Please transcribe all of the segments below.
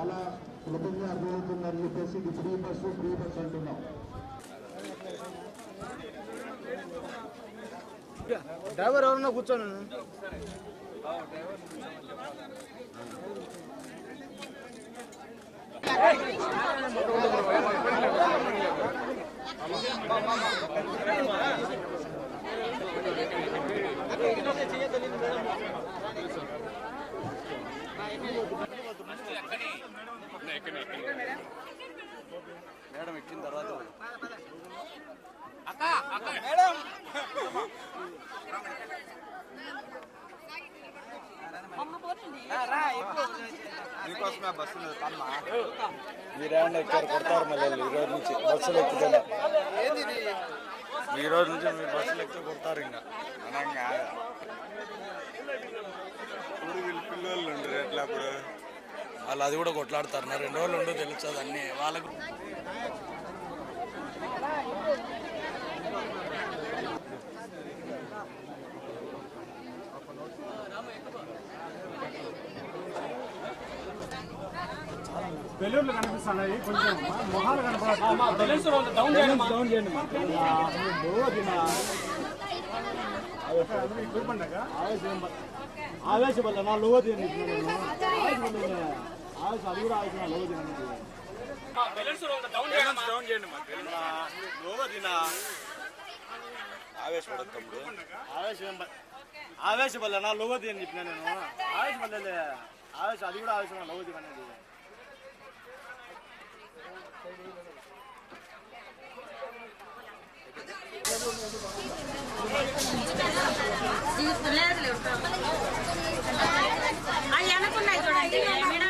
చాలా సులభంగా అర్థమవుతుందని చెప్పేసి ఇది ఫ్రీ బస్సు ఫ్రీ బస్సు అంటున్నాం. డ్రైవర్ ఎవరన్నా కూర్చోను మేడం ఎక్కిన తర్వాత మీకోసమే బస్సు మీరేమన్నా ఎక్కారు కొడతారు మళ్ళీ ఈ రోజు నుంచి బస్సులు ఎక్కుతాను ఈ రోజు నుంచి మీరు బస్సులు ఎక్కితే కొడతారు ఇంకా. అనంగా. పిల్లలు ఉండరు ఎట్లా అప్పుడు? వాళ్ళు అది కూడా కొట్లాడతారు. నా రెండు రోజులు ఉండో తెలుస్తుంది అన్ని. వాళ్ళకు బెలూన్లు కనిపిస్తున్నాయి. కొంచెం మొహాలు కనపడట్లేదు. డౌన్ చేయండి డౌన్ చేయండి ఆవేశపల్ల నా లోవ తీయండి ఆవేశ అది కూడా ఆవేశం లోవ తీయండి డౌన్ చేయండి మా ఆవేశపడదు తమ్ముడు ఆవేశం ఆవేశపల్ల నా లోవ తీయని చెప్పిన నేను ఆవేశపల్లే ఆవేశం అది కూడా ఆవేశం లోవ తీయమనేది అవి అనుకున్నాయి చూడండి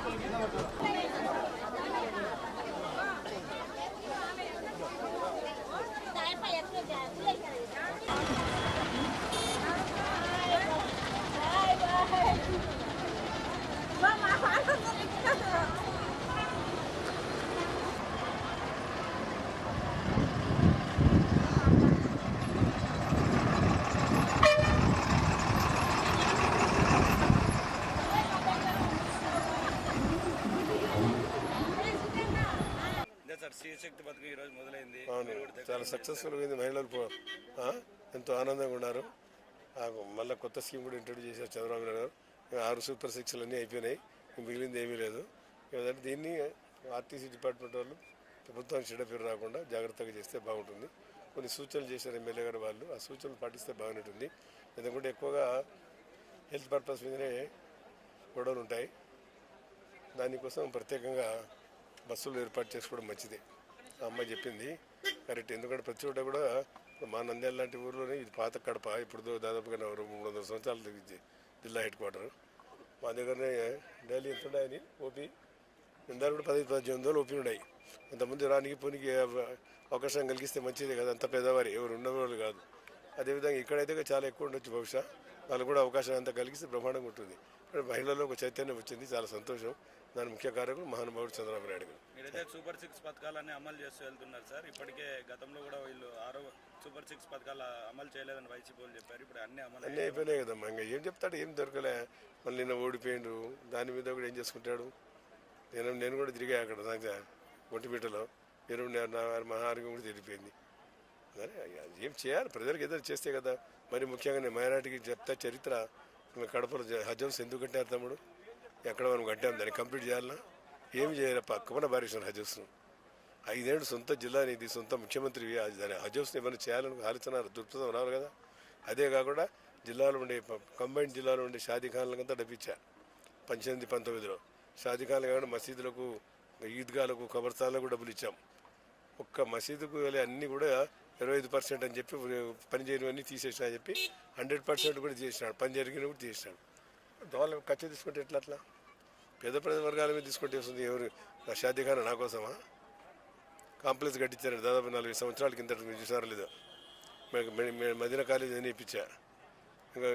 సార్ శివశక్తి పథకం ఈ రోజు మొదలైంది. అవును. చాలా సక్సెస్ఫుల్ అయింది మహిళలు? ఎంతో ఆనందంగా ఉన్నారు. మళ్ళీ కొత్త స్కీమ్ కూడా ఇంట్రొడ్యూస్ చేశారు చంద్రబాబు నాయుడు గారు. ఆరు సూపర్ సిక్స్లు అన్నీ అయిపోయినాయి. మిగిలింది ఏమీ లేదు. ఏదంటే దీన్ని ఆర్టీసీ డిపార్ట్మెంట్ వాళ్ళు ప్రభుత్వానికి చెడ్డ పేరు రాకుండా జాగ్రత్తగా చేస్తే బాగుంటుంది. కొన్ని సూచనలు చేశారు ఎమ్మెల్యే గారు వాళ్ళు. ఆ సూచనలు పాటిస్తే బాగుంటుంది. ఎందుకంటే ఎక్కువగా హెల్త్ పర్పస్ మీదనే గొడవలు ఉంటాయి. దానికోసం ప్రత్యేకంగా బస్సులు ఏర్పాటు చేసుకోవడం మంచిదే. ఆ అమ్మాయి చెప్పింది కరెక్ట్. ఎందుకంటే ప్రతి చోట కూడా మా నంద్యాల లాంటి ఊర్లోనే ఇది పాత కడప ఇప్పుడు దాదాపుగా మూడు వందల సంవత్సరాలు ఇది జిల్లా హెడ్ క్వార్టర్. మా దగ్గరనే డైలీ ఎంత ఉన్నాయని ఓపీ. ఇందాక కూడా పది పద్దెనిమిది వందలు ఓపీ ఉన్నాయి అంతకుముందు రానికి పోనీకి అవకాశం కలిగిస్తే మంచిదే కదా అంత పేదవారి. ఎవరు ఉన్నవాళ్ళు కాదు. అదేవిధంగా ఇక్కడైతే చాలా ఎక్కువ ఉండొచ్చు బహుశా. వాళ్ళు కూడా అవకాశం అంతా కలిగిస్తే బ్రహ్మాండంగా ఉంటుంది. మహిళల్లో ఒక చైతన్యం వచ్చింది చాలా సంతోషం. దాని ముఖ్య కారకులు మహానుభావుడు చంద్రబాబు నాయుడు గారు. మీరైతే సూపర్ సిక్స్ పథకాలన్నీ అమలు చేస్తూ వెళ్తున్నారు సార్. ఇప్పటికే గతంలో కూడా వీళ్ళు ఆరో సూపర్ సిక్స్ పథకాలు అమలు చేయలేదని వైసీపీ చెప్పారు. ఇప్పుడు అన్ని అమలు అన్నీ అయిపోయినాయి కదమ్మా. ఇంకా ఏం చెప్తాడు? ఏం దొరకలే. మళ్ళీ నిన్న ఓడిపోయిండు. దాని మీద కూడా ఏం చేసుకుంటాడు? నేను నేను కూడా తిరిగా అక్కడ నాకు ఒంటిపేటలో. నేను మా ఆరోగ్యం కూడా తిరిగిపోయింది. మరి ఏం చేయాలి? ప్రజలకు ఏదో చేస్తే కదా. మరి ముఖ్యంగా నేను మైనార్టీకి చెప్తా చరిత్ర. కడపలో హజమ్స్ ఎందుకు కట్టారు తమ్ముడు? ఎక్కడ మనం కట్టాం దాన్ని కంప్లీట్ చేయాలన్నా ఏమి చేయాలి? పక్కన బారేసిన హజమ్స్ను ఐదేళ్ళు సొంత జిల్లా నీది సొంత ముఖ్యమంత్రి దాని హజోస్ని ఏమైనా చేయాలని ఆలోచన దృక్పథం రావాలి కదా. అదే కాకుండా జిల్లాలో ఉండే కంబైన్ జిల్లాలో ఉండే షాదీఖాన్లకంతా డబ్బిచ్చా. పంచెనిమిది పంతొమ్మిదిలో. షాదీఖాన్లు కాకుండా మసీదులకు ఈద్గాలకు కబర్స్థాన్లకు డబ్బులు ఇచ్చాం ఒక్క మసీదుకు వెళ్ళి అన్నీ కూడా ఇరవై ఐదు పర్సెంట్ అని చెప్పి పని చేయనివన్నీ తీసేసిన అని చెప్పి హండ్రెడ్ పర్సెంట్ కూడా చేసినాడు పని జరిగిన కూడా తీసినాడు దోళ ఖర్చు తీసుకుంటే ఎట్లా అట్లా? పేద ప్రజల వర్గాల మీద తీసుకుంటే వస్తుంది ఎవరు? నా నా కోసమా? కాంప్లెక్స్ కట్టించారు దాదాపు నలభై సంవత్సరాల కింద మీరు లేదు. మేము- మదీనా కాలేజ్ అని ఇప్పించా. ఇంకా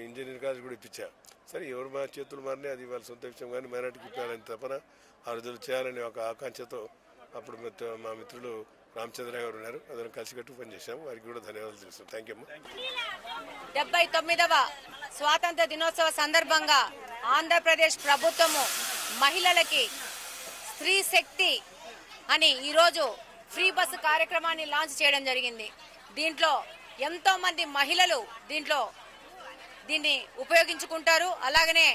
ఇంజనీరింగ్ కాలేజ్ కూడా ఇప్పించా. సరే ఎవరు మా చేతులు మారినా అది వాళ్ళ సొంత విషయం కానీ మైనార్టీకి ఇప్పించాలని తపన ఆ రోజులు చేయాలని ఒక ఆకాంక్షతో అప్పుడు మా మిత్రులు రామచంద్ర గారు ఉన్నారు. అందరం కలిసికట్టు పనిచేశాం వారికి కూడా ధన్యవాదాలు తెలుస్తాం థ్యాంక్ యూ డెబ్బై తొమ్మిదవ స్వాతంత్ర దినోత్సవ సందర్భంగా ఆంధ్రప్రదేశ్ ప్రభుత్వము మహిళలకి స్త్రీ శక్తి అని ఈరోజు ఫ్రీ బస్సు కార్యక్రమాన్ని లాంచ్ చేయడం జరిగింది. దీంట్లో ఎంతో మంది మహిళలు దీంట్లో దీన్ని ఉపయోగించుకుంటారు. అలాగనే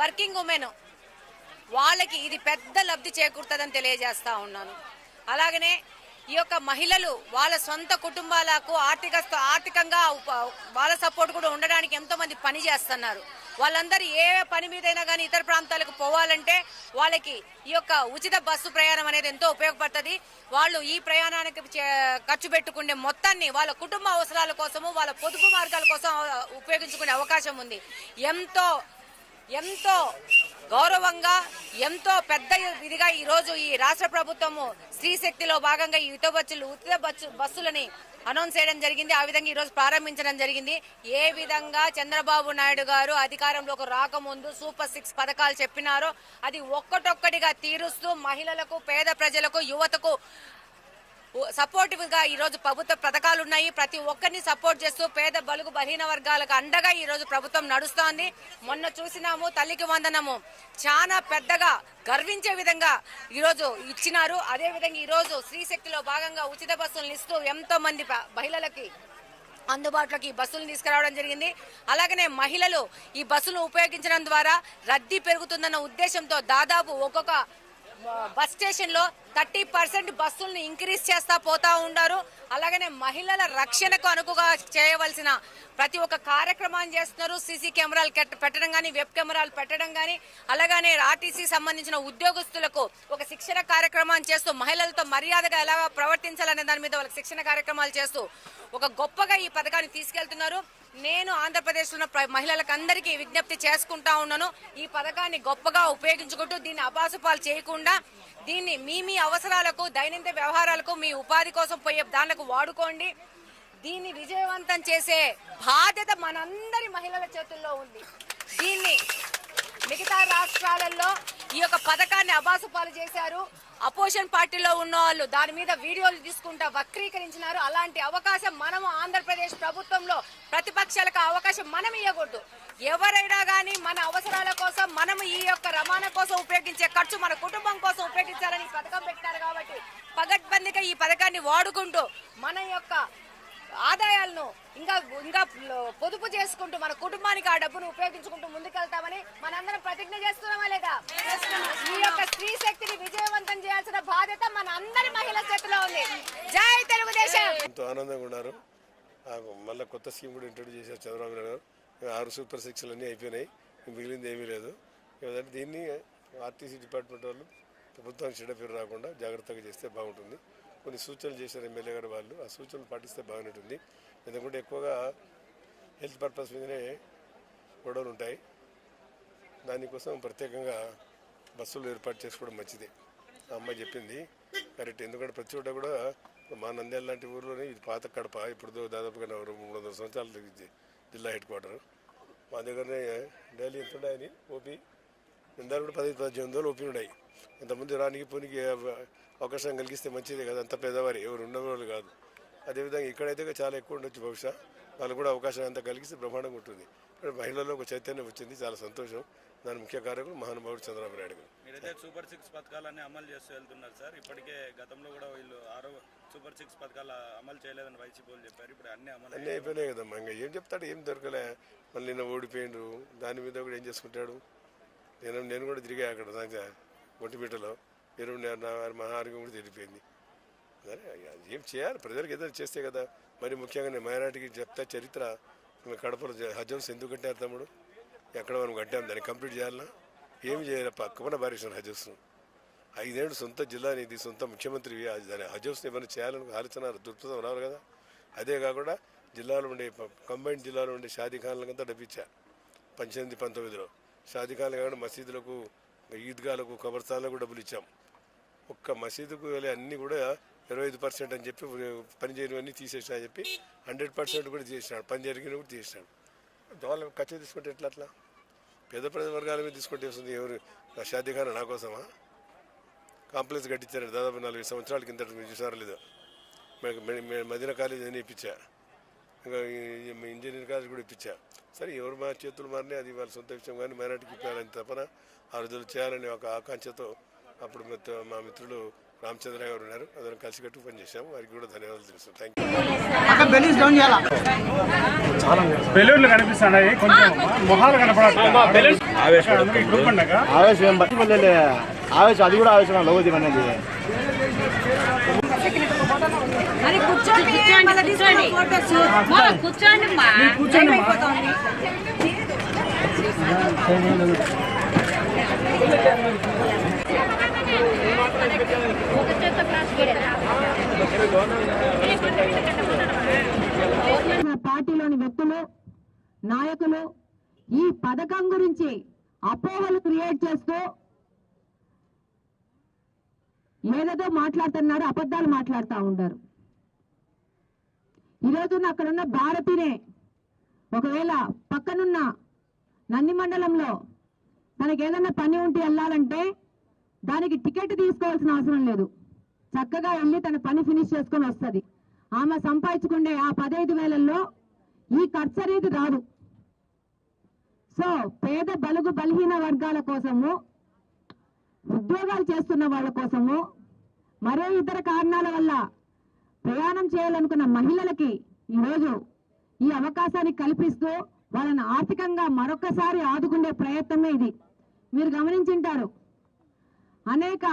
వర్కింగ్ ఉమెన్ వాళ్ళకి ఇది పెద్ద లబ్ధి చేకూరుతుందని తెలియజేస్తా ఉన్నాను. అలాగనే ఈ యొక్క మహిళలు వాళ్ళ సొంత కుటుంబాలకు ఆర్థిక ఆర్థికంగా ఉప- వాళ్ళ సపోర్ట్ కూడా ఉండడానికి ఎంతో మంది పని చేస్తున్నారు. వాళ్ళందరూ ఏ పని మీదైనా కానీ ఇతర ప్రాంతాలకు పోవాలంటే వాళ్ళకి ఈ యొక్క ఉచిత బస్సు ప్రయాణం అనేది ఎంతో ఉపయోగపడుతుంది. వాళ్ళు ఈ ప్రయాణానికి చే- ఖర్చు పెట్టుకునే మొత్తాన్ని వాళ్ళ కుటుంబ అవసరాల కోసము వాళ్ళ పొదుపు మార్గాల కోసం ఉపయోగించుకునే అవకాశం ఉంది. ఎంతో ఎంతో గౌరవంగా ఎంతో పెద్ద ఇదిగా ఈరోజు ఈ రాష్ట్ర ప్రభుత్వము స్త్రీ శక్తిలో భాగంగా ఈ ఉచిత బస్సులు ఉచిత బస్సు బస్సులని అనౌన్స్ చేయడం జరిగింది. ఆ విధంగా ఈరోజు ప్రారంభించడం జరిగింది. ఏ విధంగా చంద్రబాబు నాయుడు గారు అధికారంలోకి రాకముందు సూపర్ సిక్స్ పథకాలు చెప్పినారో అది ఒక్కటొక్కటిగా తీరుస్తూ మహిళలకు పేద ప్రజలకు యువతకు సపోర్టివ్గా ఈ రోజు ప్రభుత్వ పథకాలు ఉన్నాయి. ప్రతి ఒక్కరిని సపోర్ట్ చేస్తూ పేద బలుగు బలహీన వర్గాలకు అండగా ఈ రోజు ప్రభుత్వం నడుస్తోంది. మొన్న చూసినాము తల్లికి వందనము. చాలా పెద్దగా గర్వించే విధంగా ఈరోజు ఇచ్చినారు. అదేవిధంగా ఈరోజు స్త్రీశక్తిలో భాగంగా ఉచిత బస్సులను ఇస్తూ ఎంతో మంది ప- మహిళలకి అందుబాటులోకి ఈ బస్సులను తీసుకురావడం జరిగింది. అలాగనే మహిళలు ఈ బస్సులను ఉపయోగించడం ద్వారా రద్దీ పెరుగుతుందన్న ఉద్దేశంతో దాదాపు ఒక్కొక్క బస్ స్టేషన్లో థర్టీ పర్సెంట్ బస్సులను ఇంక్రీజ్ చేస్తా పోతా ఉన్నారు. అలాగనే మహిళల రక్షణకు అనుకుగా చేయవలసిన ప్రతి ఒక్క కార్యక్రమాన్ని చేస్తున్నారు. సీసీ కెమెరాలు పెట్టడం కానీ వెబ్ కెమెరాలు పెట్టడం కానీ అలాగనే ఆర్టీసీ సంబంధించిన ఉద్యోగస్తులకు ఒక శిక్షణ కార్యక్రమాన్ని చేస్తూ మహిళలతో మర్యాదగా ఎలా ప్రవర్తించాలనే దాని మీద వాళ్ళకి శిక్షణ కార్యక్రమాలు చేస్తూ ఒక గొప్పగా ఈ పథకాన్ని తీసుకెళ్తున్నారు. నేను ఆంధ్రప్రదేశ్ ఉన్న మహిళలకు అందరికీ విజ్ఞప్తి చేసుకుంటా ఉన్నాను. ఈ పథకాన్ని గొప్పగా ఉపయోగించుకుంటూ దీన్ని అబాసుపాలు చేయకుండా దీన్ని మీ మీ అవసరాలకు దైనందిన వ్యవహారాలకు మీ ఉపాధి కోసం పోయే దానికి వాడుకోండి. దీన్ని విజయవంతం చేసే బాధ్యత మనందరి మహిళల చేతుల్లో ఉంది. దీన్ని మిగతా రాష్ట్రాలలో ఈ యొక్క పథకాన్ని అబాసుపాలు చేశారు. అపోజిషన్ పార్టీలో ఉన్న వాళ్ళు దాని మీద వీడియోలు తీసుకుంటా వక్రీకరించినారు. అలాంటి అవకాశం మనము ఆంధ్రప్రదేశ్ ప్రభుత్వంలో ప్రతిపక్షాలకు ఆ అవకాశం మనం ఇవ్వకూడదు ఎవరైనా కానీ మన అవసరాల కోసం మనం ఈ యొక్క రవాణా కోసం ఉపయోగించే ఖర్చు మన కుటుంబం కోసం ఉపయోగించాలని పథకం పెట్టారు కాబట్టి పగడ్బందీగా ఈ పథకాన్ని వాడుకుంటూ మన యొక్క ఆదాయాలను ఇంకా ఇంకా పొదుపు చేసుకుంటూ మన కుటుంబానికి ఆ డబ్బును ఉపయోగించుకుంటూ ముందుకు మనందరం ప్రతిజ్ఞ చేస్తున్నామా లేదా? ఈ యొక్క స్త్రీ శక్తిని విజయవంతం చేయాల్సిన బాధ్యత మన అందరి మహిళ చేతిలో ఉంది. జై తెలుగుదేశం! ఎంతో ఆనందంగా ఉన్నారు. మళ్ళీ కొత్త స్కీమ్ కూడా ఇంట్రొడ్యూస్ చేశారు చంద్రబాబు నాయుడు గారు. ఆరు సూపర్ శిక్షలు అన్నీ అయిపోయినాయి. మిగిలింది ఏమీ లేదు. ఏదంటే దీన్ని ఆర్టీసీ డిపార్ట్మెంట్ వాళ్ళు ప్రభుత్వానికి చెడ్డ రాకుండా జాగ్రత్తగా చేస్తే బాగుంటుంది. కొన్ని సూచనలు చేశారు ఎమ్మెల్యే గారు వాళ్ళు. ఆ సూచనలు పాటిస్తే బాగుంటుంది. ఎందుకంటే ఎక్కువగా హెల్త్ పర్పస్ మీదనే గొడవలు ఉంటాయి. దానికోసం ప్రత్యేకంగా బస్సులు ఏర్పాటు చేసుకోవడం మంచిది. ఆ అమ్మాయి చెప్పింది. కరెక్ట్. ఎందుకంటే ప్రతి చోట కూడా మా నంద్యాల లాంటి ఊర్లోనే ఇది పాత కడప ఇప్పుడు దాదాపుగా మూడు వందల సంవత్సరాలు జిల్లా హెడ్ క్వార్టర్. మా దగ్గరనే డైలీ ఎంత ఉన్నాయని ఓపీ. నిందాలు కూడా పది పదిహేను వందలు ఓపీ ఉన్నాయి ఇంతకుముందు రానికి పోనీకి అవకాశం కలిగిస్తే మంచిదే కదా. అంత పేదవారి. ఎవరు ఉండేవాళ్ళు కాదు. అదేవిధంగా ఇక్కడైతే చాలా ఎక్కువ ఉండొచ్చు బహుశా. వాళ్ళు కూడా అవకాశం అంతా కలిగిస్తే బ్రహ్మాండంగా ఉంటుంది. మహిళల్లో ఒక చైతన్యం వచ్చింది. చాలా సంతోషం. దాని ముఖ్య కారకులు మహానుభావుడు చంద్రబాబు నాయుడు గారు. మీరైతే సూపర్ సిక్స్ పథకాలన్నీ అమలు చేస్తూ వెళ్తున్నారు సార్. ఇప్పటికే గతంలో కూడా వీళ్ళు ఆరో సూపర్ సిక్స్ పథకాలు అమలు చేయలేదని వైసీపీ వాళ్ళు చెప్పారు. ఇప్పుడు అన్ని అమలు అన్నీ అయిపోయినాయి కదమ్మా. ఇంకా ఏం చెప్తాడు? ఏం దొరకలే. మళ్ళీ నిన్న ఓడిపోయిండు దాని మీద కూడా ఏం చేసుకుంటాడు? నేను నేను కూడా తిరిగా అక్కడ ఒంటిమీటలో మీరు నా మహా ఆరోగ్యం కూడా తిరిగిపోయింది. సరే ఏం చేయాలి? ప్రజలకు ఏదైనా చేస్తే కదా. మరి ముఖ్యంగా నేను మైనార్టీకి చెప్తా చరిత్ర. కడపలో జ- హజ్ హౌస్ ఎందుకు కట్టారు తమ్ముడు? ఎక్కడ మనం కట్టాం దాన్ని కంప్లీట్ చేయాలన్నా ఏమి చేయాలి పక్కన భారీషన్ హజస్ను ఐదేళ్ళు సొంత జిల్లా నీది సొంత ముఖ్యమంత్రి దాని హజ్ ఏమైనా చేయాలని ఆలోచన దృక్పథం రావాలి కదా. అదే కాకుండా జిల్లాలో ఉండే కంబైన్ జిల్లాలో ఉండే షాదీఖాన్లకంతా డబ్బిచ్చా. పంచెనిమిది పంతొమ్మిదిలో. షాదీఖాన్లు కాకుండా మసీదులకు ఈద్గాలకు కబర్స్థాన్లకు డబ్బులు ఇచ్చాం ఒక్క మసీదుకు వెళ్ళి అన్నీ కూడా ఇరవై ఐదు పర్సెంట్ అని చెప్పి పని చేయనివన్నీ తీసేసిన అని చెప్పి హండ్రెడ్ పర్సెంట్ కూడా చేసినాడు పని జరిగిన కూడా చేసినాడు వాళ్ళ ఖర్చు తీసుకుంటే ఎట్లా అట్లా? పేద ప్రజల వర్గాల మీద తీసుకుంటే వస్తుంది? ఎవరు? నా నా కోసమా? కాంప్లెక్స్ కట్టించారు దాదాపు నాలుగు సంవత్సరాల కింద మీరు చూసారా లేదా. మేము- మదీనా కాలేజ్ అని ఇప్పించా. ఇంకా ఇంజనీరింగ్ కాలేజ్ కూడా ఇప్పించా. సరే ఎవరు మా చేతులు మారినా అది వాళ్ళ సొంత విషయం కానీ మైనార్టీకి ఇప్పించాలని తపన ఆ రోజులు చేయాలని ఒక ఆకాంక్షతో అప్పుడు మా మిత్రులు రామచంద్ర గారు ఉన్నారు. అందరం కలిసికట్టు పనిచేసాము వారికి కూడా ధన్యవాదాలు తెలుసు. థ్యాంక్ యూ బెలూన్లు కనిపిస్తున్నాయి. కొంచెం మొహాలు కనపడట్లేదు. గ్రూప్ ఉండగా ఆవేశం అది కూడా ఆవేశం లోగోది అనేది కూర్చోండి. కూర్చోండి. పార్టీలోని వ్యక్తులు నాయకులు ఈ పథకం గురించి అపోహలు క్రియేట్ చేస్తూ ఏదేదో మాట్లాడుతున్నారు అబద్ధాలు మాట్లాడుతూ ఉంటారు ఈరోజు అక్కడున్న భారతినే ఒకవేళ పక్కనున్న నంది మండలంలో తనకేదన్నా పని ఉంటే వెళ్ళాలంటే దానికి టికెట్ తీసుకోవాల్సిన అవసరం లేదు. చక్కగా వెళ్ళి తన పని ఫినిష్ చేసుకొని వస్తుంది. ఆమె సంపాదించుకునే ఆ పదహైదు వేలల్లో ఈ ఖర్చు అనేది రాదు. సో పేద బలుగు బలహీన వర్గాల కోసము ఉద్యోగాలు చేస్తున్న వాళ్ళ కోసము మరే ఇతర కారణాల వల్ల ప్రయాణం చేయాలనుకున్న మహిళలకి ఈరోజు ఈ అవకాశాన్ని కల్పిస్తూ వాళ్ళని ఆర్థికంగా మరొకసారి ఆదుకునే ప్రయత్నమే ఇది. మీరు గమనించింటారు అనేక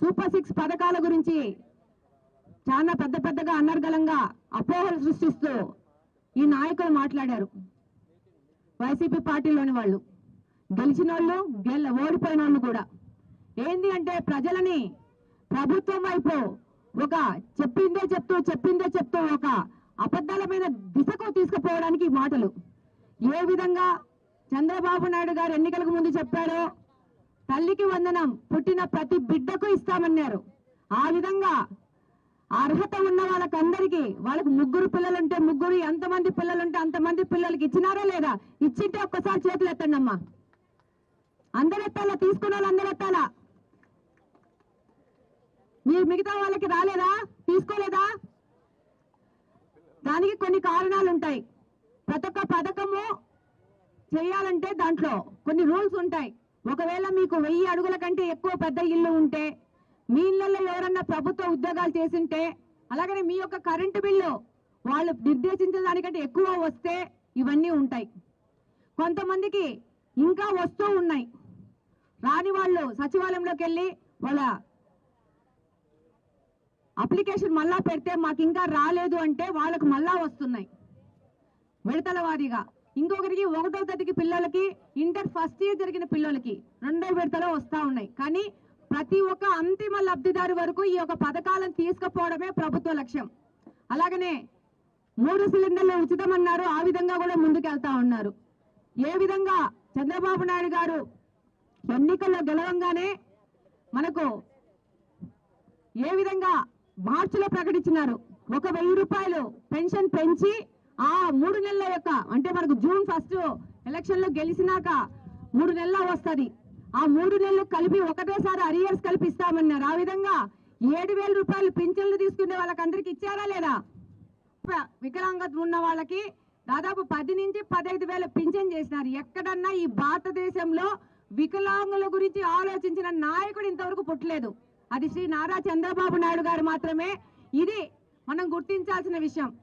సూపర్ సిక్స్ పథకాల గురించి చాలా పెద్ద పెద్దగా అనర్గళంగా అపోహలు సృష్టిస్తూ ఈ నాయకులు మాట్లాడారు. వైసీపీ పార్టీలోని వాళ్ళు. గెలిచిన వాళ్ళు గెల ఓడిపోయిన వాళ్ళు కూడా. ఏంది అంటే ప్రజలని ప్రభుత్వం వైపు ఒక చెప్పిందే చెప్తూ చెప్పిందే చెప్తూ ఒక అబద్ధాలమైన దిశకు తీసుకుపోవడానికి మాటలు. ఏ విధంగా చంద్రబాబు నాయుడు గారు ఎన్నికలకు ముందు చెప్పారో తల్లికి వందనం పుట్టిన ప్రతి బిడ్డకు ఇస్తామన్నారు. ఆ విధంగా అర్హత ఉన్న వాళ్ళకందరికీ వాళ్ళకి ముగ్గురు పిల్లలుంటే ముగ్గురు ఎంతమంది పిల్లలుంటే అంతమంది పిల్లలకి ఇచ్చినారా లేదా? ఇచ్చింటే ఒక్కసారి చేతులు ఎత్తండి అమ్మా. ఎత్తాలా తీసుకున్న వాళ్ళు అందరు ఎత్తాలా మీరు మిగతా వాళ్ళకి రాలేదా? తీసుకోలేదా? దానికి కొన్ని కారణాలు ఉంటాయి ప్రతి ఒక్క పథకము చేయాలంటే దాంట్లో కొన్ని రూల్స్ ఉంటాయి. ఒకవేళ మీకు వెయ్యి అడుగుల కంటే ఎక్కువ పెద్ద ఇల్లు ఉంటే మీ ఇళ్ళలో ఎవరన్నా ప్రభుత్వ ఉద్యోగాలు చేసింటే అలాగనే మీ యొక్క కరెంటు బిల్లు వాళ్ళు నిర్దేశించిన దానికంటే ఎక్కువ వస్తే ఇవన్నీ ఉంటాయి. కొంతమందికి ఇంకా వస్తూ ఉన్నాయి. రాని వాళ్ళు సచివాలయంలోకి వెళ్ళి వాళ్ళ అప్లికేషన్ మళ్ళా పెడితే మాకు ఇంకా రాలేదు అంటే వాళ్ళకు మళ్ళా వస్తున్నాయి. విడతల వారీగా. ఇంకొకరికి ఒకటో తరగతి పిల్లలకి ఇంటర్ ఫస్ట్ ఇయర్ జరిగిన పిల్లలకి రెండో విడతలో వస్తూ ఉన్నాయి. కానీ ప్రతి ఒక్క అంతిమ లబ్ధిదారు వరకు ఈ యొక్క పథకాలను తీసుకుపోవడమే ప్రభుత్వ లక్ష్యం. అలాగనే మూడు సిలిండర్లు ఉచితం అన్నారు ఆ విధంగా కూడా ముందుకెళ్తా ఉన్నారు. ఏ విధంగా చంద్రబాబు నాయుడు గారు ఎన్నికల్లో గెలవంగానే మనకు ఏ విధంగా మార్చిలో ప్రకటించినారు? ఒక వెయ్యి రూపాయలు పెన్షన్ పెంచి ఆ మూడు నెలల యొక్క అంటే మనకు జూన్ ఫస్ట్ ఎలక్షన్లో గెలిచినాక మూడు నెలల వస్తుంది. ఆ మూడు నెలలు కలిపి ఒకటేసారి అరియర్స్ కలిపి ఇస్తామన్నారు ఆ విధంగా ఏడు వేల రూపాయలు పింఛన్లు తీసుకునే వాళ్ళకందరికి ఇచ్చారా లేదా? ప్ర- వికలాంగత ఉన్న వాళ్ళకి దాదాపు పది నుంచి పదహైదు వేల పింఛన్ చేసినారు. ఎక్కడన్నా ఈ భారతదేశంలో వికలాంగుల గురించి ఆలోచించిన నాయకుడు ఇంతవరకు పుట్టలేదు. అది శ్రీ నారా చంద్రబాబు నాయుడు గారు మాత్రమే. ఇది మనం గుర్తించాల్సిన విషయం.